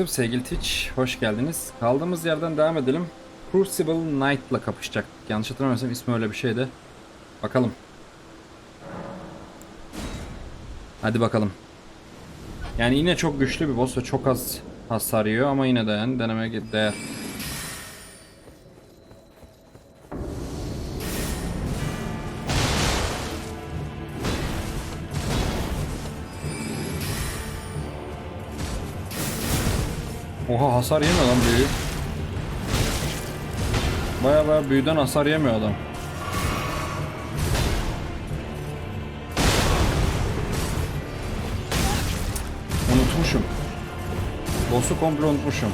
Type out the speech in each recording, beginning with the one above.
YouTube, sevgili Twitch, hoş geldiniz. Kaldığımız yerden devam edelim. Crucible Knight'la kapışacaktık. Yanlış hatırlamıyorsam ismi öyle bir şeydi. Bakalım. Hadi bakalım. Yani yine çok güçlü bir boss ve çok az hasar yiyor ama yine de yani denemeye değer. Oha hasar yemiyor lan büyü. Baya baya büyüden hasar yemiyor adam. Unutmuşum. Boss'u komple unutmuşum.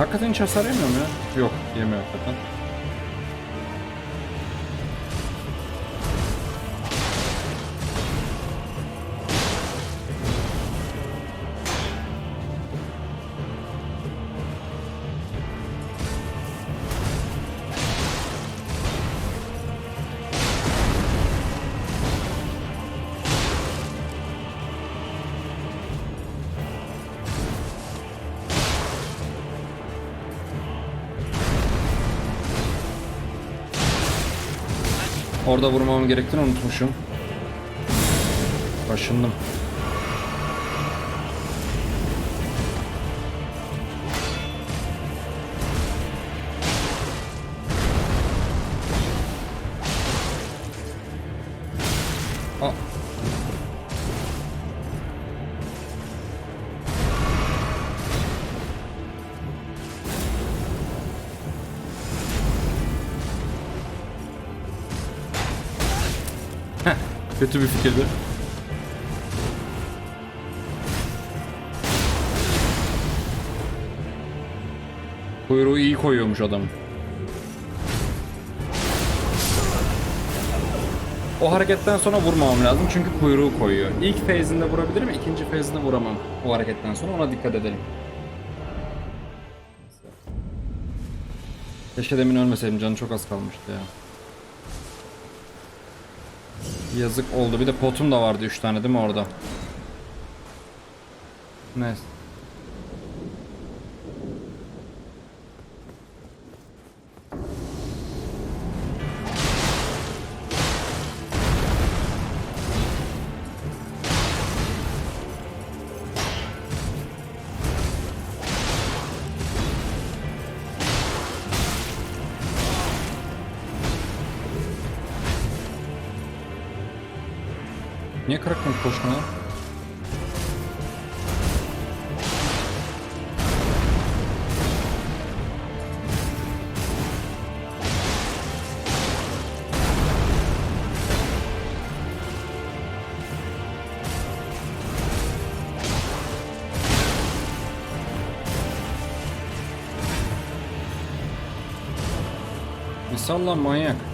Hakikaten hiç hasar yemiyor mu ya? Yok yemiyor hakikaten. Orada vurmam gerektiğini unutmuşum. Başındım. Kötü bir fikirdi. Kuyruğu iyi koyuyormuş adam. O hareketten sonra vurmamam lazım çünkü kuyruğu koyuyor. İlk phase'inde vurabilirim, ikinci phase'inde vuramam. O hareketten sonra ona dikkat edelim. Keşke demin ölmeseydim canı çok az kalmıştı ya. Yazık oldu. Bir de potum da vardı 3 tane değil mi orada? Neyse. Niye kıraktın koşma lan? Bir sal lan manyak.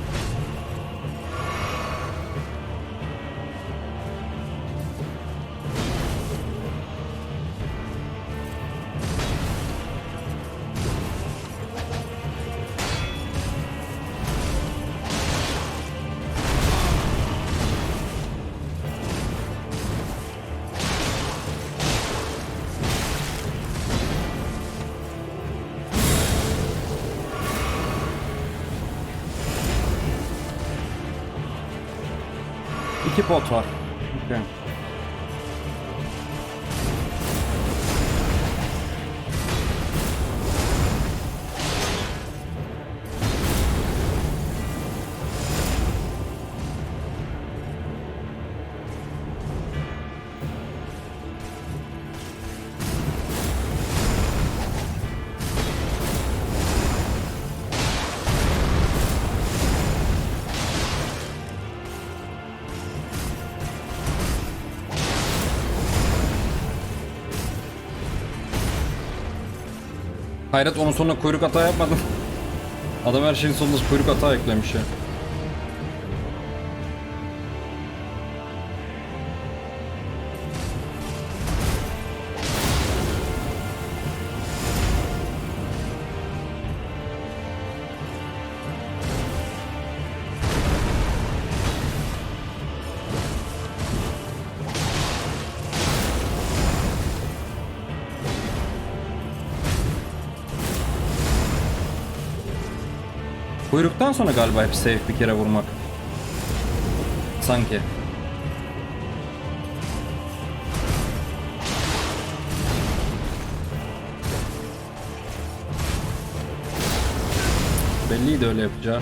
İki pot var. Okay. Hayret onun sonuna kuyruk hata yapmadım. Adam her şeyin sonunda kuyruk hata eklemiş ya. Kuyruktan sonra galiba hep safe bir kere vurmak. Sanki. Belliydi öyle yapacağı.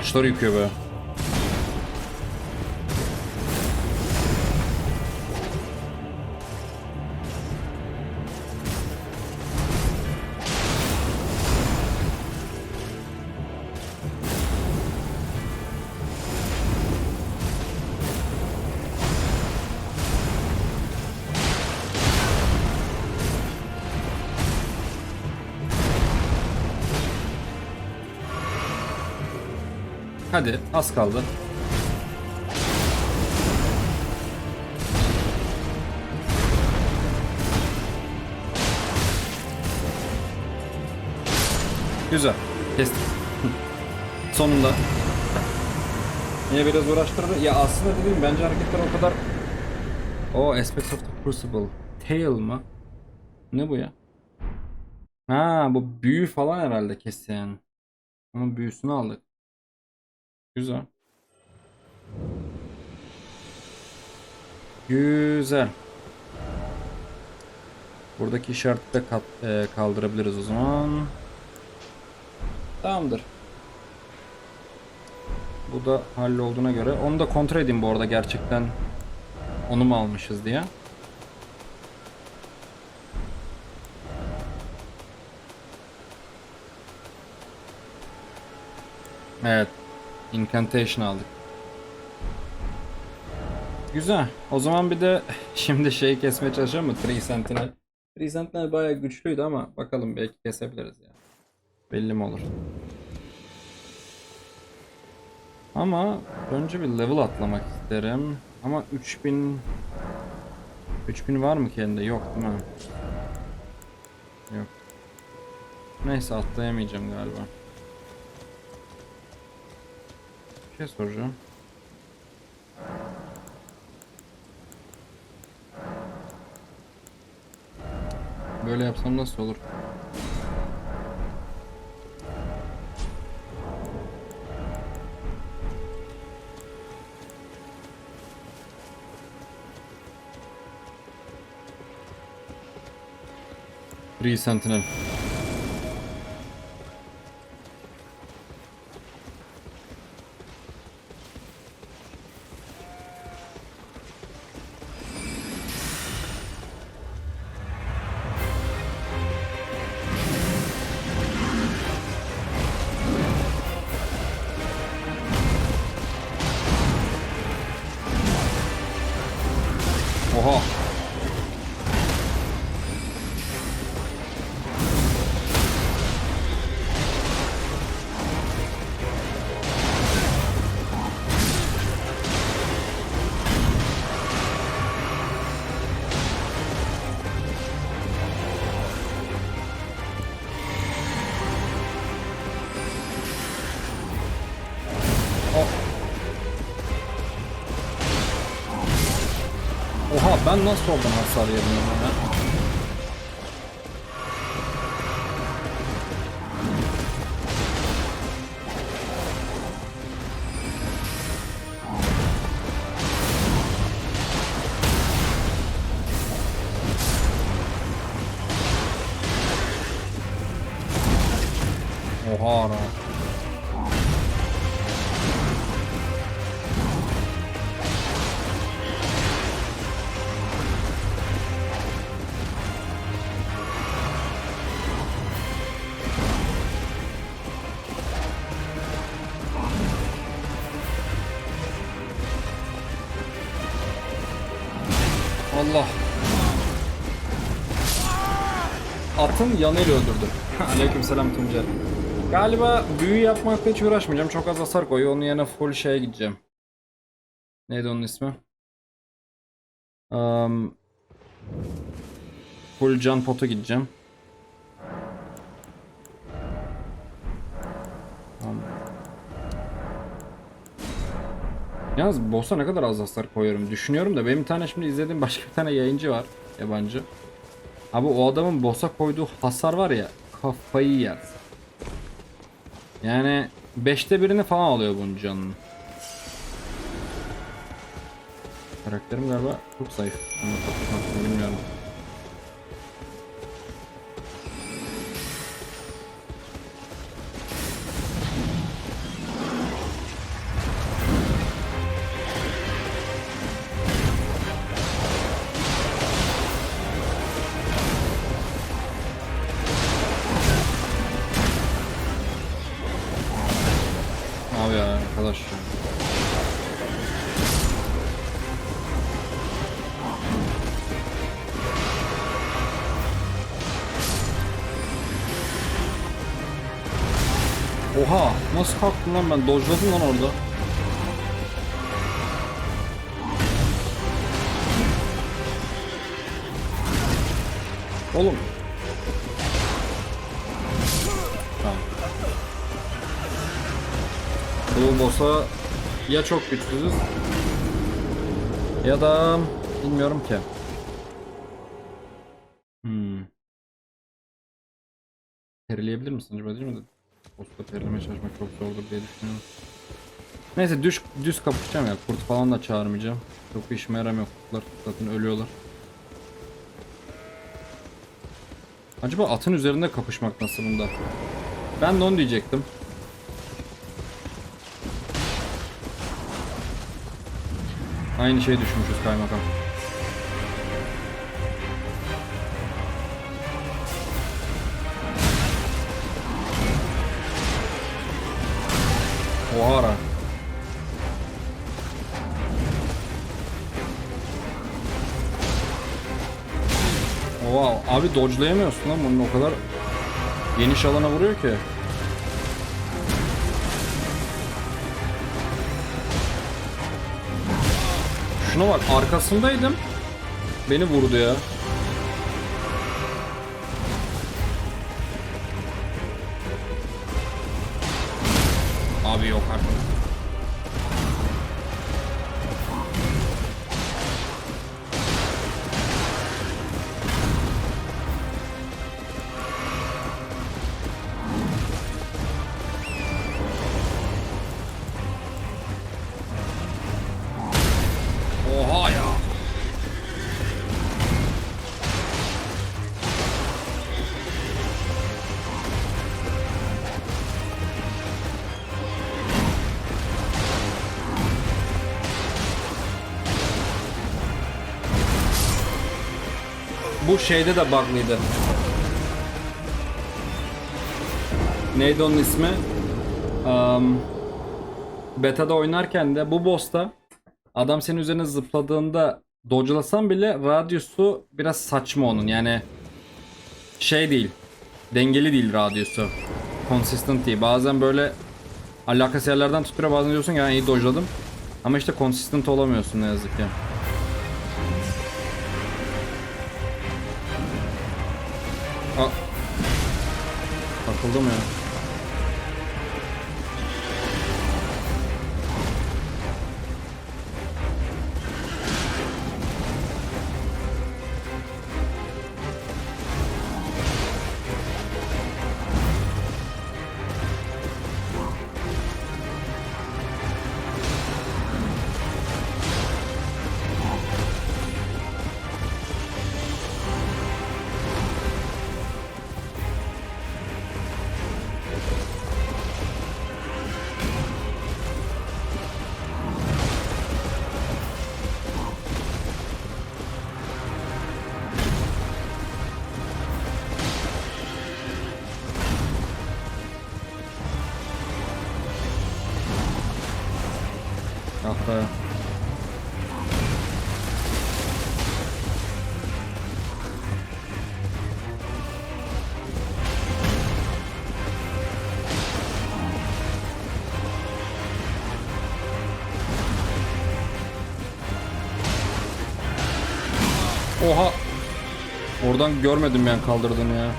Adam ağaçları yıkıyor be. Hadi az kaldı. Güzel. Kestik. Sonunda. Yine biraz uğraştırdı. Ya aslında dediğim bence hareketler o kadar... O Aspects of the Crucible. Tail mı? Ne bu ya? Ha bu büyü falan herhalde kesin. Onun büyüsünü aldık. Güzel. Güzel. Buradaki işareti de kat, e, kaldırabiliriz o zaman. Tamamdır. Bu da hallolduğuna göre. Onu da kontrol edeyim bu arada gerçekten onu mu almışız diye. Evet. Incantation aldık. Güzel. O zaman bir de şimdi şeyi kesmeye çalışalım mı? Tree Sentinel. Tree Sentinel bayağı güçlüydü ama bakalım belki kesebiliriz ya. Belli mi olur? Ama önce bir level atlamak isterim. Ama 3000 3000 var mı kendinde? Yok değil mi? Yok. Neyse atlayamayacağım galiba. Şey soracağım. Böyle yapsam nasıl olur? Free Sentinel. Ben nasıl oradan hasar yedim? Allah. Atın yanıyla öldürdü. Aleykümselam Tuncer. Galiba büyü yapmakla hiç uğraşmayacağım. Çok az hasar koyuyor. Onun yerine full şeye gideceğim. Neydi onun ismi? Um, full can potu gideceğim. Yalnız boss'a ne kadar az hasar koyuyorum düşünüyorum da benim tane şimdi izlediğim başka bir tane yayıncı var yabancı. Abi o adamın boss'a koyduğu hasar var ya kafayı yer. Yani beşte birini falan alıyor bunun canının. Karakterim galiba çok zayıf. Onu Oha nasıl kalktım lan ben dojladım lan orada. Oğlum. Bu boss'a ya çok güçsüzüz ya da bilmiyorum ki. Hmm. Perileyebilir misin acaba değil mi? Boss'ta perilemeye çalışmak çok zordur diye düşünüyorum. Neyse düz, düz kapışacağım ya. Kurt falan da çağırmayacağım. Çok işime yaramıyor kurtlar. Zaten ölüyorlar. Acaba atın üzerinde kapışmak nasıl bunda? Ben de onu diyecektim. Aynı şey düşmüşüz kaymakam. Abi dodge'layamıyorsun lan bunun o kadar geniş alana vuruyor ki. Şuna bak arkasındaydım. Beni vurdu ya. Şeyde de bug'lıydı. Neydi onun ismi? Um, beta'da oynarken de bu boss'ta Adam senin üzerine zıpladığında dodge'lasan bile radyosu biraz saçma onun yani şey değil dengeli değil radyosu consistent değil bazen böyle alakasız yerlerden tutuyor bazen diyorsun ki ben iyi dodge'ladım ama işte consistent olamıyorsun ne yazık ki. Takıldım ya. Ah Oha. Oradan görmedim yani kaldırdığını ya.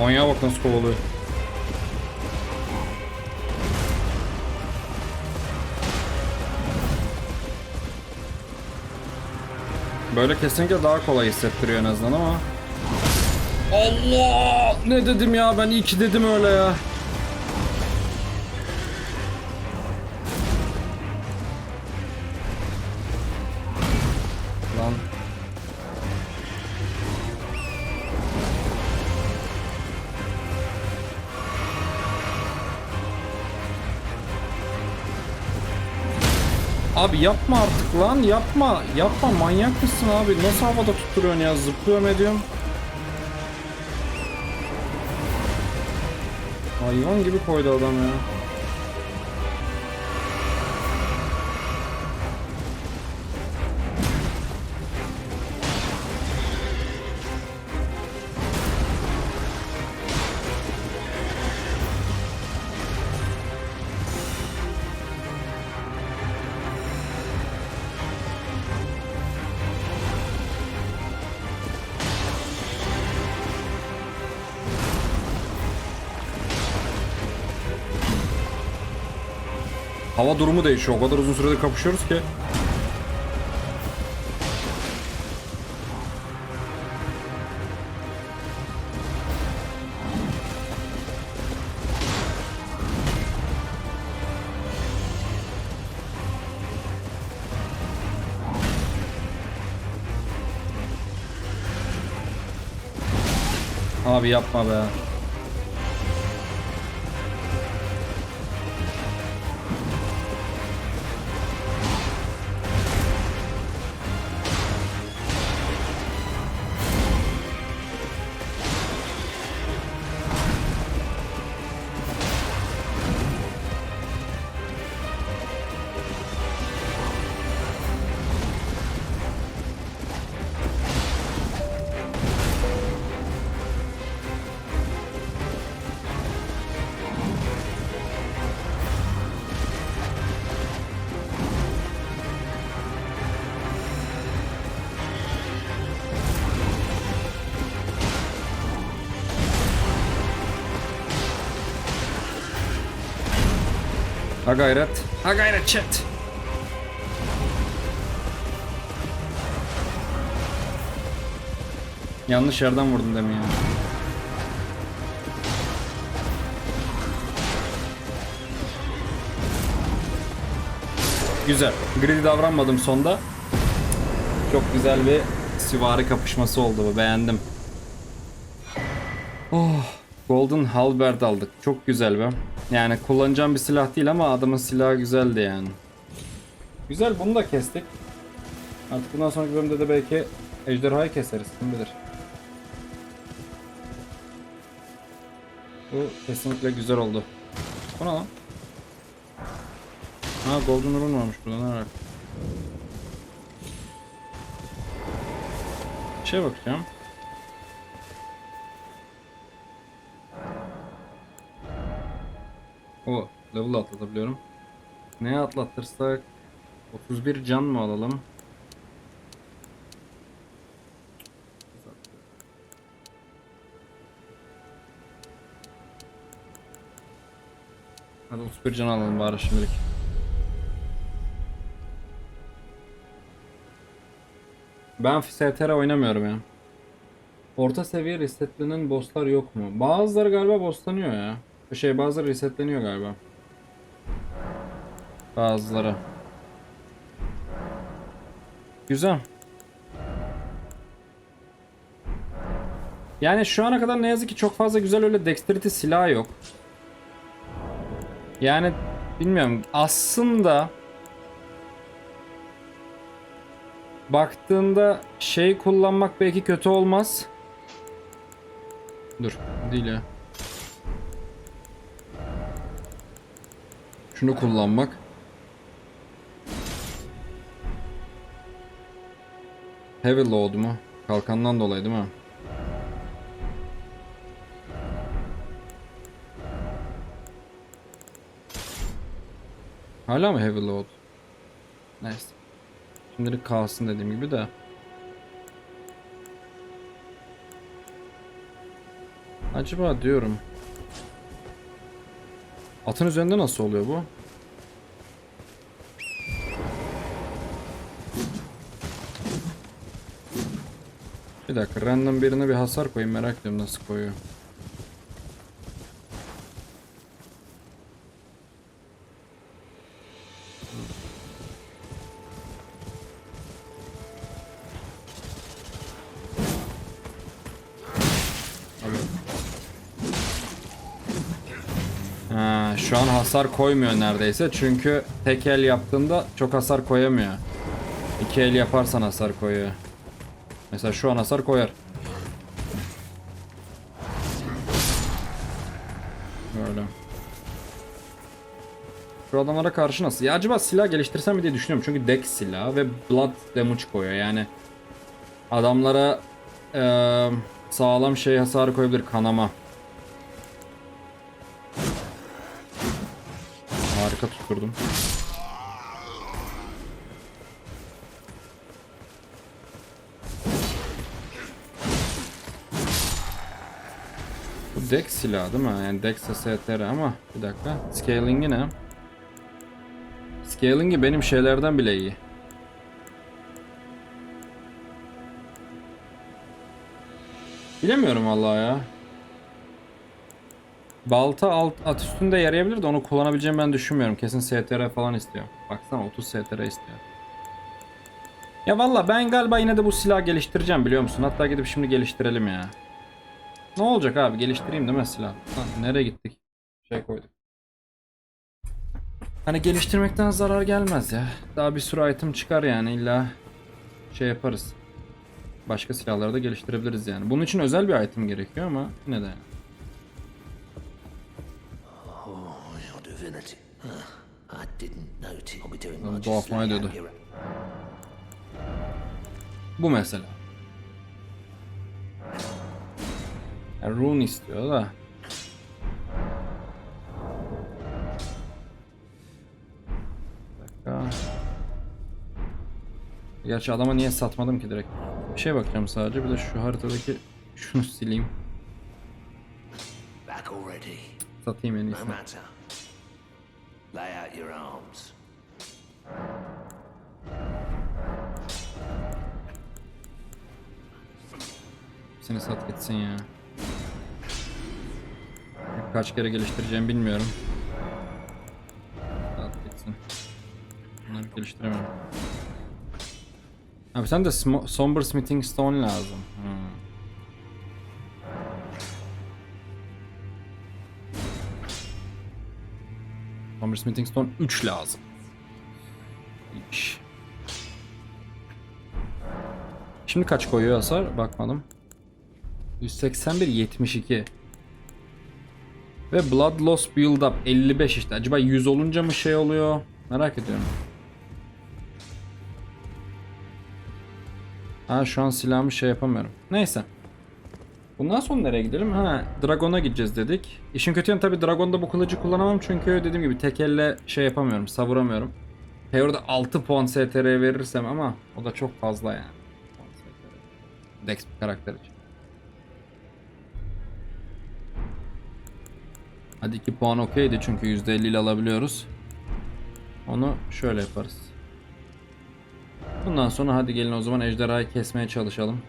Manyağa bak nasıl kovalıyor. Böyle kesinlikle daha kolay hissettiriyor en azından ama. Allah! Ne dedim ya ben iyi ki dedim öyle ya. Abi yapma artık lan yapma. Yapma manyak mısın abi? Nasıl havada tutturuyorsun ya? Zıplıyorum ediyorum. Hayvan gibi koydu adam ya Hava durumu değişiyor o kadar uzun süredir kapışıyoruz ki Abi yapma be. Ha gayret. Ha gayret chat. Yanlış yerden vurdum demin ya. Güzel. Greedy davranmadım sonda. Çok güzel bir süvari kapışması oldu bu. Beğendim. Oh, Golden Halberd aldık. Çok güzel be. Yani kullanacağım bir silah değil ama adamın silahı güzeldi yani. Güzel bunu da kestik. Artık bundan sonraki bölümde de belki ejderhayı keseriz. Kim bilir. Bu kesinlikle güzel oldu. Bu ne lan? Ha Golden Rune varmış burada ne var? Şey bakacağım. O level atlatabiliyorum. Neye atlatırsak 31 can mı alalım? Hadi 31 can alalım bari şimdilik. Ben STR oynamıyorum ya. Orta seviye resetlenen bosslar yok mu? Bazıları galiba bosslanıyor ya. Şey bazıları resetleniyor galiba. Bazıları. Güzel. Yani şu ana kadar ne yazık ki çok fazla güzel öyle dexterity silahı yok. Yani bilmiyorum aslında baktığında şey kullanmak belki kötü olmaz. Dur değil ya. Şunu kullanmak. Heavy load mu? Kalkandan dolayı değil mi? Hala mı heavy load? Neyse. Şimdilik kalsın dediğim gibi de. Acaba diyorum. Atın üzerinde nasıl oluyor bu? Bir dakika random birine bir hasar koyayım merak ediyorum nasıl koyuyor. Hasar koymuyor neredeyse çünkü tek el yaptığında çok hasar koyamıyor. İki el yaparsan hasar koyuyor. Mesela şu an hasar koyar. Böyle. Şu adamlara karşı nasıl? Ya acaba silah geliştirsem mi diye düşünüyorum. Çünkü dex silahı ve blood damage koyuyor. Yani adamlara eee, sağlam şey hasarı koyabilir. Kanama. Tutturdum. Bu Dex silahı değil mi? Yani Dex STR ama bir dakika. Scaling'i ne? Scaling'i benim şeylerden bile iyi. Bilemiyorum vallahi ya. Balta alt at üstünde yarayabilir de onu kullanabileceğimi ben düşünmüyorum. Kesin STR falan istiyor. Baksana 30 STR istiyor. Ya valla ben galiba yine de bu silah geliştireceğim biliyor musun? Hatta gidip şimdi geliştirelim ya. Ne olacak abi geliştireyim değil mi silah? Lan nereye gittik? Şey koyduk. Hani geliştirmekten zarar gelmez ya. Daha bir sürü item çıkar yani illa şey yaparız. Başka silahları da geliştirebiliriz yani. Bunun için özel bir item gerekiyor ama yine de yani. Notice. I'll be doing Lan much doğafmaya slaying diyordu. here. Bu mesela. Ya rune istiyor da. Dakika. Gerçi adama niye satmadım ki direkt. Bir şey bakacağım sadece. Bir de şu haritadaki şunu sileyim. Satayım en iyisi. Seni sat gitsin ya. Kaç kere geliştireceğimi bilmiyorum. Sat gitsin. Bunları geliştiremem. Abi sen de Somber Smithing Stone lazım. Hmm. Somber Smithing Stone 3 lazım. İyiymiş. Şimdi kaç koyuyor hasar? Bakmadım. 181 72. Ve Blood Loss Build Up 55 işte. Acaba 100 olunca mı şey oluyor? Merak ediyorum. Ha şu an silahımı şey yapamıyorum. Neyse. Bundan sonra nereye gidelim? Ha Dragon'a gideceğiz dedik. İşin kötü yanı tabi Dragon'da bu kılıcı kullanamam çünkü dediğim gibi tek elle şey yapamıyorum, savuramıyorum. Teoride 6 puan STR verirsem ama o da çok fazla yani. Dex bir karakter için. Hadi 2 puan okeydi çünkü %50 ile alabiliyoruz. Onu şöyle yaparız. Bundan sonra hadi gelin o zaman ejderhayı kesmeye çalışalım.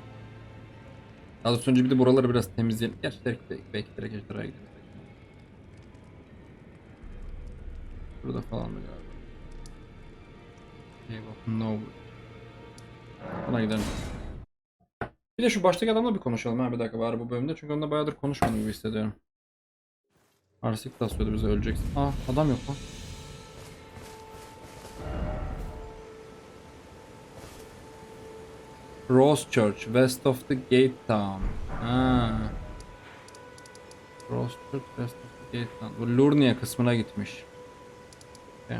Doğrusu önce bir de buraları biraz temizleyelim. Gerçi direkt, belki direkt ejderhaya gidelim. Burada falan da galiba. Of Nova. Buna gidelim. Bir de şu baştaki adamla bir konuşalım ha bir dakika bari bu bölümde çünkü onunla bayağıdır konuşmadım gibi hissediyorum. Arsik taslıyordu bize öleceksin. Aa adam yok lan. Rose Church, west of the gate town. Ha. Rose Church, west of the gate town. Bu Lurnia kısmına gitmiş. Okay.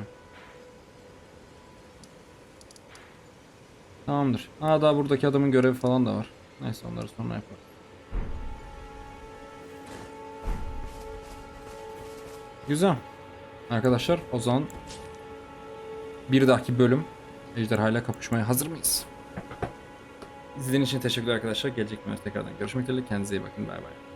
Tamamdır. Aa daha buradaki adamın görevi falan da var. Neyse onları sonra yaparız. Güzel. Arkadaşlar o zaman bir dahaki bölüm ejderhayla kapışmaya hazır mıyız? İzlediğiniz için teşekkürler arkadaşlar. Gelecek bölümde tekrardan görüşmek dileğiyle. Kendinize iyi bakın. Bay bay.